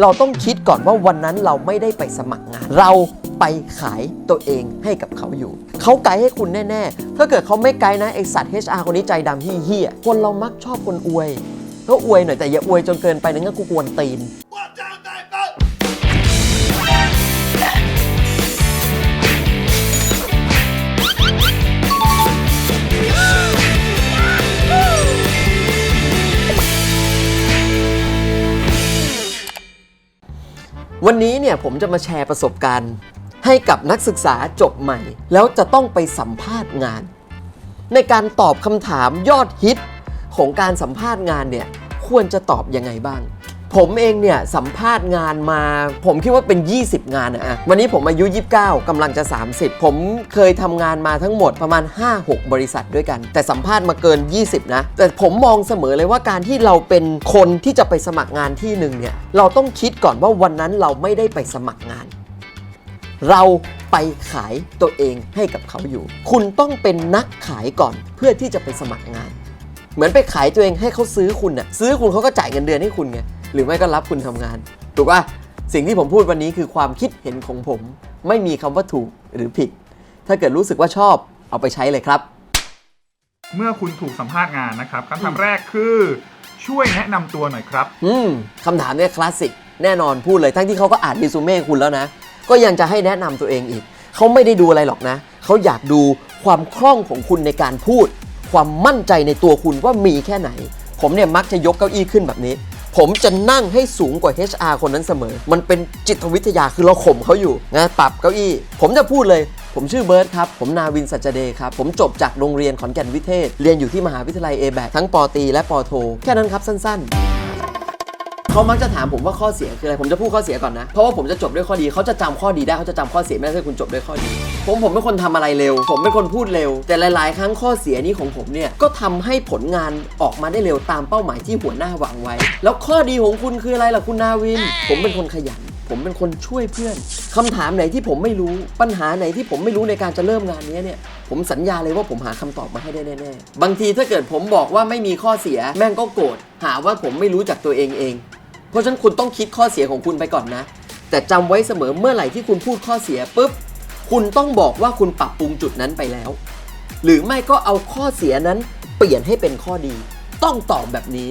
เราต้องคิดก่อนว่าวันนั้นเราไม่ได้ไปสมัครงาน เราไปขายตัวเองให้กับเขาอยู่ เขาไกด์ให้คุณแน่ ๆ ถ้าเกิดเขาไม่ไกด์นะไอสัตว์ HR คนนี้ใจดำเฮี้ยคนเรามักชอบคนอวย ก็อวยหน่อยแต่อย่าอวยจนเกินไปนะงั้นกูกวนตีน วันนี้เนี่ยผมจะมาแชร์ประสบการณ์ ให้กับนักศึกษาจบใหม่ แล้วจะต้องไปสัมภาษณ์งาน ในการตอบคำถามยอดฮิตของการสัมภาษณ์งานเนี่ยควรจะตอบยังไงบ้าง ผมเองเนี่ยสัมภาษณ์งานมา ผมคิดว่าเป็น 20 งานนะวันนี้ผมอายุ 29กำลังจะ 30 ผมเคยทำงานมาทั้งหมดประมาณ 5-6 บริษัทด้วยกัน แต่สัมภาษณ์มาเกิน 20 นะ แต่ผมมองเสมอเลยว่าการที่เราเป็นคนที่จะไปสมัครงานที่หนึ่งเนี่ยเราต้องคิดก่อนว่าวันนั้นเราไม่ได้ไปสมัครงาน เราไปขายตัวเองให้กับเขาอยู่ คุณต้องเป็นนักขายก่อนเพื่อที่จะไปสมัครงาน เหมือนไปขายตัวเองให้เขาซื้อคุณน่ะซื้อคุณเขาก็จ่ายเงินเดือนให้คุณไง หรือไม่ก็รับคุณทำงาน ถูกป่ะสิ่งที่ผมพูดวันนี้คือความคิดเห็นของผม ไม่มีคำว่าถูกหรือผิด ถ้าเกิดรู้สึกว่าชอบเอาไปใช้เลยครับ เมื่อคุณถูกสัมภาษณ์งานนะครับคำถามแรกคือช่วยแนะนำตัวหน่อยครับ อืมคำถามเนี่ยคลาสสิกแน่นอนพูดเลยทั้งที่เขาก็อ่านรีซูเม่คุณแล้วนะ ก็ยังจะให้แนะนำตัวเองอีก เขาไม่ได้ดูอะไรหรอกนะ เขาอยากดูความคล่องของคุณในการพูด ความมั่นใจในตัวคุณว่ามีแค่ไหน ผมเนี่ยมักจะยกเก้าอี้ขึ้นแบบนี้ ผมจะนั่งให้สูงกว่า HR คนนั้นเสมอ มันเป็นจิตวิทยาคือเราข่มเขาอยู่นะปรับเก้าอี้ ผมจะพูดเลย ผมชื่อเบิร์ตครับ ผมนาวินสัจเดย์ครับ ผมจบจากโรงเรียนขอนแก่นวิเทศ เรียนอยู่ที่มหาวิทยาลัยเอแบทั้งปอตีและปอโท แค่นั้นครับสั้น ๆ เขามักจะถามผมว่าข้อเสียคืออะไร ผมจะพูดข้อเสียก่อนนะ เพราะว่าผมจะจบด้วยข้อดี เขาจะจำข้อดีได้ เขาจะจำข้อเสียไม่ได้ถ้าคุณจบด้วยข้อดี ผมผมเป็นคนทำอะไรเร็ว ผมเป็นคนพูดเร็ว แต่หลาย ๆ ครั้งข้อเสียนี้ของผมเนี่ย ก็ทำให้ผลงานออกมาได้เร็วตามเป้าหมายที่หัวหน้าวางไว้ แล้วข้อดีของคุณคืออะไรล่ะคุณนาวิน ผมเป็นคนขยัน ผมเป็นคนช่วยเพื่อนคำถามไหนที่ผมไม่รู้ ปัญหาไหนที่ผมไม่รู้ในการจะเริ่มงานนี้เนี่ยผมสัญญาเลยว่าผมหาคำตอบมาให้ได้แน่ๆ บางทีถ้าเกิดผมบอกว่าไม่มีข้อเสีย แม่งก็โกรธ หาว่าผมไม่รู้จักตัวเองเอง เพราะฉะนั้นคุณต้องคิดข้อเสียของคุณไปก่อนนะ แต่จำไว้เสมอเมื่อไหร่ที่คุณพูดข้อเสียปุ๊บคุณต้องบอกว่าคุณปรับปรุงจุดนั้นไปแล้ว หรือไม่ก็เอาข้อเสียนั้นเปลี่ยนให้เป็นข้อดี ต้องตอบแบบนี้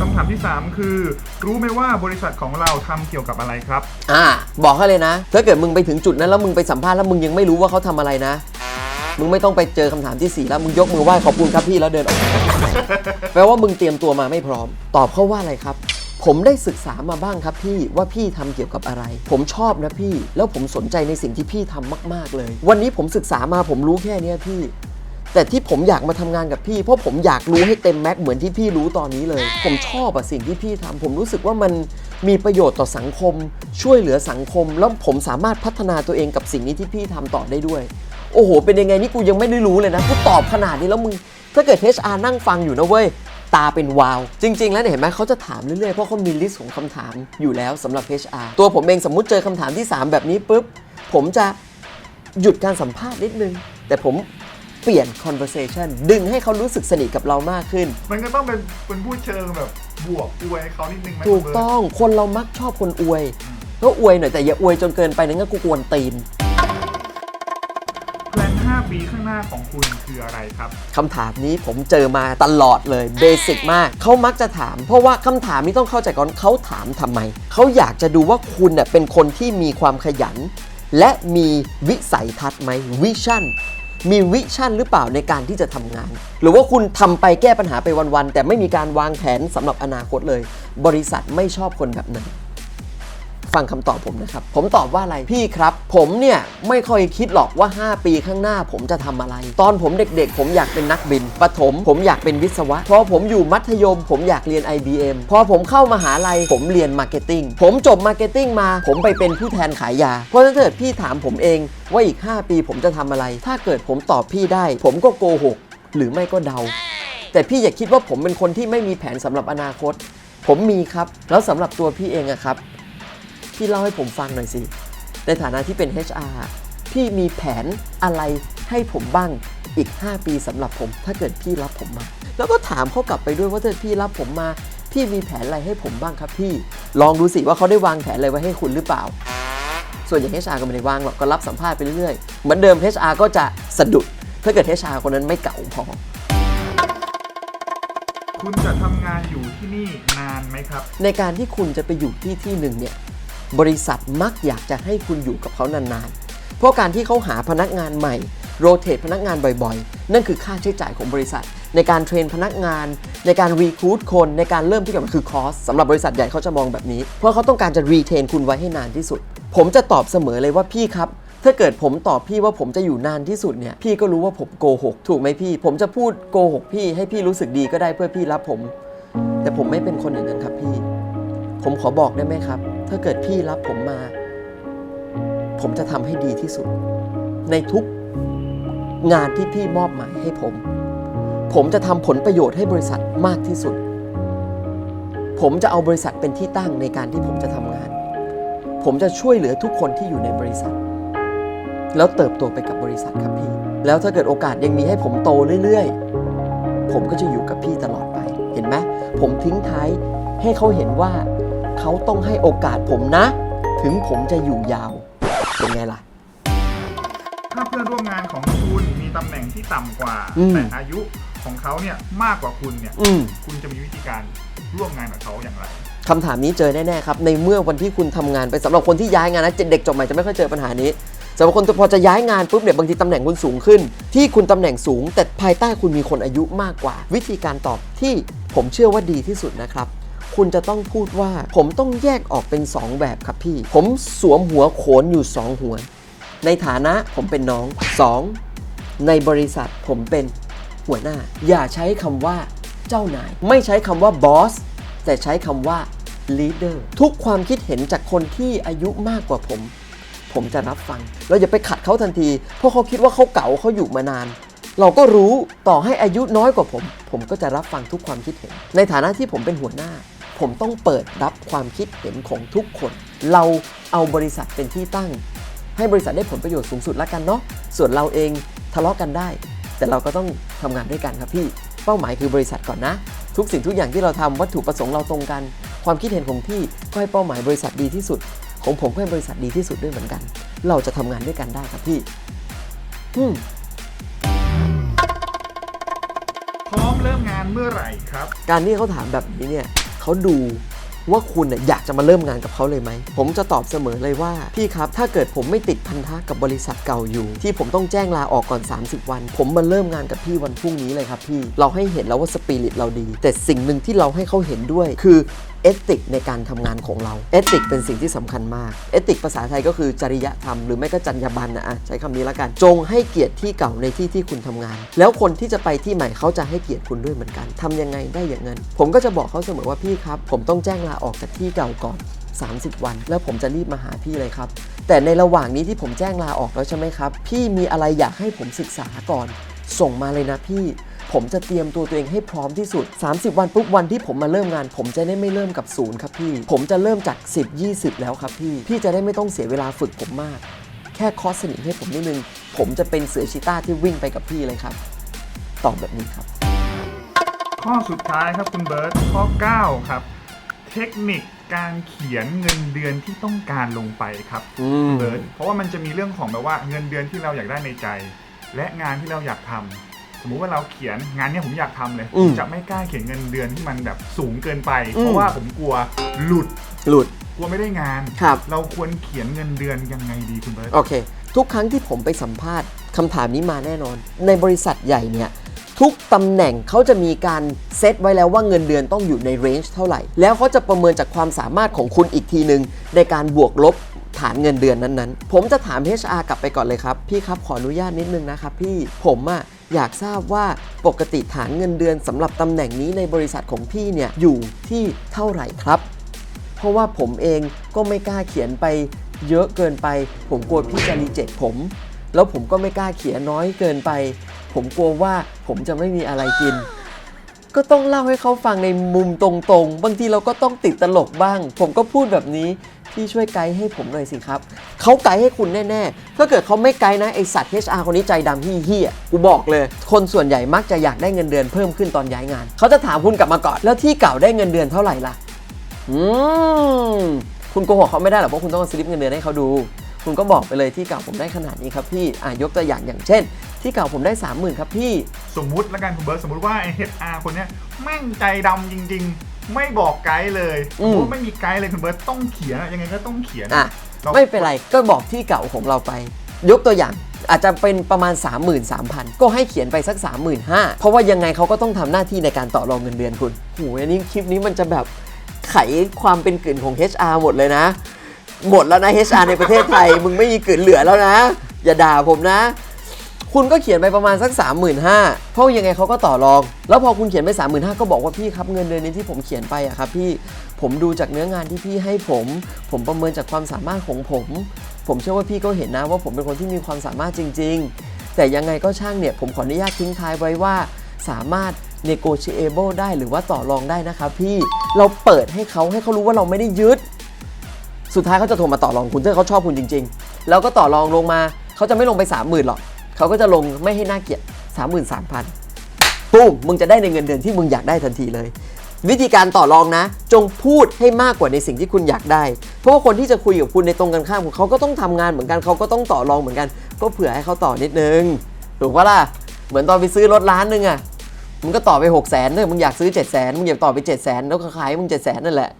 คำถามที่ 3 คือ รู้ไหมว่าบริษัทของเราทำเกี่ยวกับอะไรครับ อ่า บอกให้เลยนะ ถ้าเกิดมึงไปถึงจุดนั้นแล้วมึงไปสัมภาษณ์แล้วมึงยังไม่รู้ว่าเขาทำอะไรนะ มึงไม่ต้องไปเจอคำถามที่สี่แล้วมึงยกมือไหว้ขอบคุณครับพี่แล้วเดินออกแปลว่ามึงเตรียมตัวมาไม่พร้อม ตอบเขาว่าอะไรครับ ผมได้ศึกษามาบ้างครับพี่ว่าพี่ทำเกี่ยวกับอะไร ผมชอบนะพี่ แล้วผมสนใจในสิ่งที่พี่ทำมาก ๆเลย วันนี้ผมศึกษามาผมรู้แค่เนี้ยพี่ แต่ที่ผมอยากมาทำงานกับพี่ เพราะผมอยากรู้ให้เต็มแม็กซ์เหมือนที่พี่รู้ตอนนี้เลย ผมชอบอะสิ่งที่พี่ทำผมรู้สึกว่ามันมีประโยชน์ต่อสังคม ช่วยเหลือสังคม แล้วผมสามารถพัฒนาตัวเองกับสิ่งนี้ที่พี่ทำต่อได้ด้วยโอ้โห เป็นยังไงนี่กูยังไม่ได้รู้เลยนะ กูตอบขนาดนี้แล้วมึง ถ้าเกิด HR นั่งฟังอยู่นะเว้ย ตาเป็นวาว จริง ๆ แล้วเนี่ยเห็นไหมเขาจะถามเรื่อยๆ เพราะเขามีลิสต์ของคำถามอยู่แล้วสำหรับ HR ตัวผมเองสมมุติเจอคำถามที่ 3 แบบนี้ปุ๊บ ผมจะหยุดการสัมภาษณ์นิดนึง แต่ผมเปลี่ยน conversation ดึงให้เขารู้สึกสนิทกับเรามากขึ้น มันก็ต้องเป็นเป็นผู้เชิงแบบบวกอวยเขานิดนึงไหมถูกคุณเบิร์ต้องคนเรามักชอบคนอวย ก็อวยหน่อยแต่อย่าอวยจนเกินไปนะงั้นกูกวนตีนแพลน5 ปีข้างหน้าของคุณคืออะไรครับคำถามนี้ผมเจอมาตลอดเลยเบสิกมาก เขามักจะถาม เพราะว่าคำถามนี้ต้องเข้าใจก่อนเขาถามทำไม เขาอยากจะดูว่าคุณเน่ยเป็นคนที่มีความขยัน และมีวิสัยทัศน์ไหมวิชั่นมีวิชั่นหรือเปล่าในการที่จะทำงาน หรือว่าคุณทำไปแก้ปัญหาไปวัน ๆ แต่ไม่มีการวางแผนสำหรับอนาคตเลย บริษัทไม่ชอบคนแบบนั้น ฟังคำตอบผมนะครับ ผมตอบว่าอะไรพี่ครับ ผมเนี่ยไม่ค่อยคิดหรอกว่า 5 ปีข้างหน้าผมจะทำอะไร ตอนผมเด็กๆ ผมอยากเป็นนักบินประถม ผมอยากเป็นวิศวะ พอผมอยู่มัธยม ผมอยากเรียน IBM พอผมเข้ามาหาลัย ผมเรียนมาร์เก็ตติ้งผมจบมาร์เก็ตติ้งมา ผมไปเป็นผู้แทนขายยา เพราะฉะนั้นถ้าเกิดพี่ถามผมเองว่าอีก 5 ปีผมจะทำอะไร ถ้าเกิดผมตอบพี่ได้ ผมก็โกหกหรือไม่ก็เดา แต่พี่อย่าคิดว่าผมเป็นคนที่ไม่มีแผนสำหรับอนาคต ผมมีครับ แล้วสำหรับตัวพี่เองอะครับ พี่เล่าให้ผมฟังหน่อยสิ ในฐานะที่เป็น HR พี่มีแผนอะไรให้ผมบ้างอีก 5 ปีสำหรับผม ถ้าเกิดพี่รับผมมา แล้วก็ถามเขากลับไปด้วยว่าถ้าพี่รับผมมา พี่มีแผนอะไรให้ผมบ้างครับพี่ ลองดูสิว่าเขาได้วางแผนอะไรไว้ให้คุณหรือเปล่า ส่วนอย่าง HR ก็ไม่ได้วางหรอกก็รับสัมภาษณ์ไปเรื่อยๆ เหมือนเดิม HR ก็จะสะดุด ถ้าเกิด HR คนนั้นไม่เก่าพอ คุณจะทำงานอยู่ที่นี่นานไหมครับ ในการที่คุณจะไปอยู่ที่ที่หนึ่งเนี่ย บริษัทมักอยากจะให้คุณอยู่กับเขานานๆ เพราะการที่เขาหาพนักงานใหม่ โรเตทพนักงานบ่อยๆ นั่นคือค่าใช้จ่ายของบริษัท ในการเทรนพนักงาน ในการรีคูดคนในการเริ่มที่กับมันคือคอสสำหรับบริษัทใหญ่เขาจะมองแบบนี้ เพราะเขาต้องการจะรีเทนคุณไว้ให้นานที่สุด ผมจะตอบเสมอเลยว่าพี่ครับถ้าเกิดผมตอบพี่ว่าผมจะอยู่นานที่สุดเนี่ยพี่ก็รู้ว่าผมโกหกถูกไหมพี่ ผมจะพูดโกหกพี่ให้พี่รู้สึกดีก็ได้เพื่อพี่รับผม แต่ผมไม่เป็นคนอย่างนั้นครับพี่ ผมขอบอกได้ไหมครับ ถ้าเกิดพี่รับผมมา ผมจะทำให้ดีที่สุด ในทุกงานที่พี่มอบหมายให้ผม ผมจะทำผลประโยชน์ให้บริษัทมากที่สุด ผมจะเอาบริษัทเป็นที่ตั้งในการที่ผมจะทำงาน ผมจะช่วยเหลือทุกคนที่อยู่ในบริษัท แล้วเติบโตไปกับบริษัทครับพี่ แล้วถ้าเกิดโอกาสยังมีให้ผมโตเรื่อยๆ ผมก็จะอยู่กับพี่ตลอดไป เห็นไหมผมทิ้งท้ายให้เขาเห็นว่า เขาต้องให้โอกาสผมนะ ถึงผมจะอยู่ยาว เป็นไงล่ะ ถ้าเพื่อนร่วมงานของคุณมีตำแหน่งที่ต่ำกว่า อืม แต่อายุของเขาเนี่ยมากกว่าคุณเนี่ย อืม คุณจะมีวิธีการร่วมงานกับเขาอย่างไร คำถามนี้เจอแน่ ๆ ครับ ในเมื่อวันที่คุณทำงานไปสำหรับคนที่ย้ายงานนะเด็กจบใหม่จะไม่ค่อยเจอปัญหานี้สำหรับคนพอจะย้ายงานปุ๊บเนี่ยบางทีตำแหน่งคุณสูงขึ้น ที่คุณตำแหน่งสูง แต่ภายใต้คุณมีคนอายุมากกว่า วิธีการตอบที่ผมเชื่อว่าดีที่สุดนะครับ คุณจะต้องพูดว่า ผมต้องแยกออกเป็น 2 แบบครับพี่ ผมสวมหัวโขนอยู่ 2 หัว ในฐานะผมเป็นน้อง 2. ในบริษัทผมเป็นหัวหน้า อย่าใช้คำว่าเจ้านาย ไม่ใช้คำว่าบอสแต่ใช้คำว่า leader ทุกความคิดเห็นจากคนที่อายุมากกว่าผม ผมจะรับฟัง เราอย่าไปขัดเขาทันที เพราะเขาคิดว่าเขาเก่าเขาอยู่มานาน เราก็รู้ต่อให้อายุน้อยกว่าผม ผมก็จะรับฟังทุกความคิดเห็น ในฐานะที่ผมเป็นหัวหน้า ผมต้องเปิดรับความคิดเห็นของทุกคน เราเอาบริษัทเป็นที่ตั้ง ให้บริษัทได้ผลประโยชน์สูงสุดละกันเนาะส่วนเราเองทะเลาะกันได้ แต่เราก็ต้องทำงานด้วยกันครับพี่ เป้าหมายคือบริษัทก่อนนะ ทุกสิ่งทุกอย่างที่เราทำวัตถุประสงค์เราตรงกัน ความคิดเห็นของพี่ก็ให้เป้าหมายบริษัทดีที่สุด ของผมก็ให้บริษัทดีที่สุดด้วยเหมือนกัน เราจะทำงานด้วยกันได้ครับพี่อืมพร้อมเริ่มงานเมื่อไหร่ครับ การที่เขาถามแบบนี้เนี่ย เขาดูว่าคุณอยากจะมาเริ่มงานกับเขาเลยไหม ผมจะตอบเสมอเลยว่า พี่ครับถ้าเกิดผมไม่ติดพันธะกับบริษัทเก่าอยู่ ที่ผมต้องแจ้งลาออกก่อน 30 วัน ผมมาเริ่มงานกับพี่วันพรุ่งนี้เลยครับพี่ เราให้เห็นแล้วว่าสปิริตเราดี แต่สิ่งหนึ่งที่เราให้เขาเห็นด้วย คือ เอติกในการทำงานของเรา เอติกเป็นสิ่งที่สำคัญมาก เอติกภาษาไทยก็คือจริยธรรมหรือไม่ก็จรรยาบรรณนะอะใช้คำนี้ละกัน จงให้เกียรติที่เก่าในที่ที่คุณทำงาน แล้วคนที่จะไปที่ใหม่เขาจะให้เกียรติคุณด้วยเหมือนกันทำยังไงได้อย่างนั้น ผมก็จะบอกเขาเสมอว่าพี่ครับ ผมต้องแจ้งลาออกจากที่เก่าก่อน 30 วัน แล้วผมจะรีบมาหาพี่เลยครับ แต่ในระหว่างนี้ที่ผมแจ้งลาออกแล้วใช่ไหมครับ พี่มีอะไรอยากให้ผมศึกษาก่อน ส่งมาเลยนะพี่ ผมจะเตรียมตัวตัวเองให้พร้อมที่สุด 30 วันปุ๊บวันที่ผมมาเริ่มงาน ผมจะได้ไม่เริ่มกับศูนย์ครับพี่ ผมจะเริ่มจาก 10 20 แล้วครับพี่ พี่จะได้ไม่ต้องเสียเวลาฝึกผมมาก แค่คอร์สสนิมให้ผมนิดนึง ผมจะเป็นเสือชีต้าที่วิ่งไปกับพี่เลยครับ ตอบแบบนี้ครับ ข้อสุดท้ายครับคุณเบิร์ตข้อ 9 ครับ เทคนิคการเขียนเงินเดือนที่ต้องการลงไปครับอืม เบิร์ตเพราะว่ามันจะมีเรื่องของแบบว่าเงินเดือนที่เราอยากได้ในใจ และงานที่เราอยากทำ สมมุติว่าเราเขียนงานเนี้ยผมอยากทำเลย อืม จะไม่กล้าเขียนเงินเดือนที่มันแบบสูงเกินไปอืมเพราะว่าผมกลัวหลุดหลุด กลัวไม่ได้งาน ครับ เราควรเขียนเงินเดือนยังไงดีคุณเบิร์ต โอเค ทุกครั้งที่ผมไปสัมภาษณ์คำถามนี้มาแน่นอน ในบริษัทใหญ่เนี่ย ทุกตำแหน่งเขาจะมีการเซตไว้แล้วว่าเงินเดือนต้องอยู่ในเรนจ์เท่าไหร่ แล้วเขาจะประเมินจากความสามารถของคุณอีกทีหนึ่งในการบวกลบ ฐานเงินเดือนนั้นๆ ผมจะถาม HR กลับไปก่อนเลยครับ พี่ครับขออนุญาตนิดนึงนะครับพี่ผมอะอยากทราบว่าปกติฐานเงินเดือนสำหรับตำแหน่งนี้ในบริษัทของพี่เนี่ยอยู่ที่เท่าไหร่ครับ เพราะว่าผมเองก็ไม่กล้าเขียนไปเยอะเกินไป ผมกลัวพี่จะรีเจ็คผม แล้วผมก็ไม่กล้าเขียนน้อยเกินไป ผมกลัวว่าผมจะไม่มีอะไรกิน ก็ต้องเล่าให้เขาฟังในมุมตรงๆ บางทีเราก็ต้องติดตลกบ้าง ผมก็พูดแบบนี้พี่ช่วยไกด์ให้ผมหน่อยสิครับ เขาไกด์ให้คุณแน่ๆ ถ้าเกิดเขาไม่ไกด์นะ ไอสัตว์ HR คนนี้ใจดำที่เฮียกูบอกเลย คนส่วนใหญ่มักจะอยากได้เงินเดือนเพิ่มขึ้นตอนย้ายงาน เขาจะถามคุณกลับมาก่อน แล้วที่เก่าได้เงินเดือนเท่าไหร่ล่ะ อืม คุณโกหกเขาไม่ได้หรอกเพราะคุณต้องสลิปเงินเดือนให้เขาดู คุณก็บอกไปเลยที่เก่าผมได้ขนาดนี้ครับพี่อะยกตัวอย่างอย่างเช่น ที่เก่าผมได้ 30,000ครับพี่ สมมุติแล้วกันคุณเบิร์ตสมมติว่าไอ้ HR คนเนี้ยแม่งใจดำจริง ๆ ไม่บอกไกด์เลยอืสมม มติไม่มีไกด์เลยคุณเบิร์ตต้องเขียนอะยังไงก็ต้องเขียนอะ ราไม่เป็นไรก็บอกที่เก่าของเราไป ยกตัวอย่างอาจจะเป็นประมาณ 33,000 ก็ให้เขียนไปสัก 35,000 เพราะว่ายังไงเขาก็ต้องทำหน้าที่ในการต่อรองเงินเดือนคุณโหอันนี้คลิปนี้มันจะแบบไขความเป็นกลิ่นของ HR หมดเลยนะ หมดแล้วนะ HR ในประเทศไทย มึงไม่มีเกลิ่นเหลือแล้วนะ อย่าด่าผมนะ คุณก็เขียนไปประมาณสัก 35,000เพราะยังไงเขาก็ต่อรอง แล้วพอคุณเขียนไป 35,000ก็บอกว่าพี่ครับเงินเดือนนี้ที่ผมเขียนไปอะครับพี่ผมดูจากเนื้องานที่พี่ให้ผม ผมประเมินจากความสามารถของผม ผมเชื่อว่าพี่ก็เห็นนะว่าผมเป็นคนที่มีความสามารถจริง ๆ แต่ยังไงก็ช่างเนี่ยผมขออนุญาตทิ้งท้ายไว้ว่าสามารถ negotiable ได้หรือว่าต่อรองได้นะครับพี่เราเปิดให้เขาให้เขารู้ว่าเราไม่ได้ยึด สุดท้ายเขาจะโทรมาต่อรองคุณถ้าเขาชอบคุณจริง ๆ แล้วก็ต่อรองลงมาเขาจะไม่ลงไป 30,000หรอกเขาก็จะลงไม่ให้น่าเกลียด33,000ปุ๊มมึงจะได้ในเงินเดือนที่มึงอยากได้ทันทีเลย วิธีการต่อรองนะ จงพูดให้มากกว่าในสิ่งที่คุณอยากได้ เพราะว่าคนที่จะคุยกับคุณในตรงกันข้ามของเขาก็ต้องทำงานเหมือนกันเขาก็ต้องต่อรองเหมือนกัน ก็เผื่อให้เขาต่อนิดนึงถูกปะล่ะเหมือนตอนไปซื้อรถล้านหนึงอะมึงก็ต่อไป6 0 0 0 0นเลยมึงอยากซื้อ 7 0 0 0 0 0มึงอยากต่อไป 7 0 0 0 0 0 แล้วขายมึง 7 0 0 0 0 0นั่นแหละ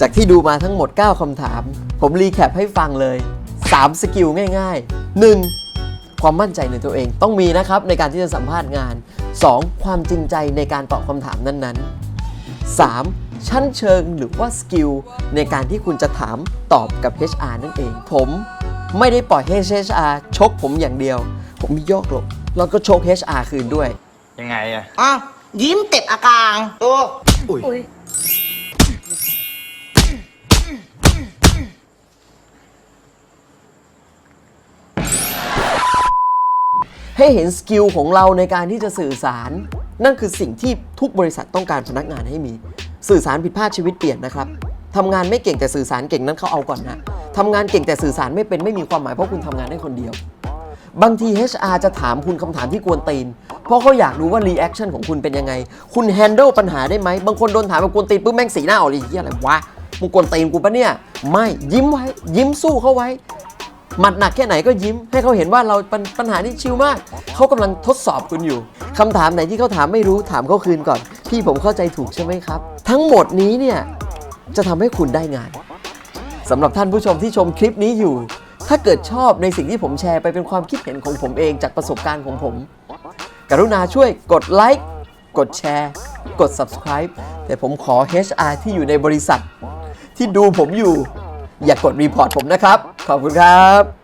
จากที่ดูมาทั้งหมด 9คำถาม ผมรีแคปให้ฟังเลย 3 สกิลง่าย ๆ 1. ความมั่นใจในตัวเองต้องมีนะครับในการที่จะสัมภาษณ์งาน 2. ความจริงใจในการตอบคำถามนั้นๆ 3. ชั้นเชิงหรือว่าสกิลในการที่คุณจะถามตอบกับ HR นั่นเอง ผมไม่ได้ปล่อยให้ HR ชกผมอย่างเดียว ผมมีโยกหลบแล้วก็ชก HR คืนด้วย ยังไงอะอ้าวยิ้มเต็บอากางโอ้อุ้ย ให้เห็นสกิลของเราในการที่จะสื่อสาร นั่นคือสิ่งที่ทุกบริษัทต้องการพนักงานให้มี สื่อสารผิดพลาดชีวิตเปลี่ยนนะครับทำงานไม่เก่งแต่สื่อสารเก่งนั้นเขาเอาก่อนนะทำงานเก่งแต่สื่อสารไม่เป็นไม่มีความหมายเพราะคุณทำงานได้คนเดียว บางที HR จะถามคุณคำถามที่กวนตีน เพราะเขาอยากรู้ว่ารีแอคชั่นของคุณเป็นยังไง คุณแฮน n ด e ปัญหาได้ไหม บางคนโดนถามแบบกวนตีนปุ๊บแม่งสีหน้าออกเลยเหียอะไรวะมึงกวนตีนกูปะเนี่ย ไม่ยิ้มไว้ ยิ้มสู้เขาไว้ หมัดหนักแค่ไหนก็ยิ้ม ให้เขาเห็นว่าเราปัญปัญหานี่ชิลมาก เขากำลังทดสอบคุณอยู่คำถามไหนที่เขาถามไม่รู้ถามเขาคืนก่อน พี่ผมเข้าใจถูกใช่ไหมครับ ทั้งหมดนี้เนี่ยจะทำให้คุณได้งานสำหรับท่านผู้ชมที่ชมคลิปนี้อยู่ ถ้าเกิดชอบในสิ่งที่ผมแชร์ไปเป็นความคิดเห็นของผมเองจากประสบการณ์ของผม กรุณาช่วยกดไลค์กดแชร์ กด subscribe แต่ผมขอ HR ที่อยู่ในบริษัท ที่ดูผมอยู่ อย่ากดรีพอร์ตผมนะครับ ขอบคุณครับ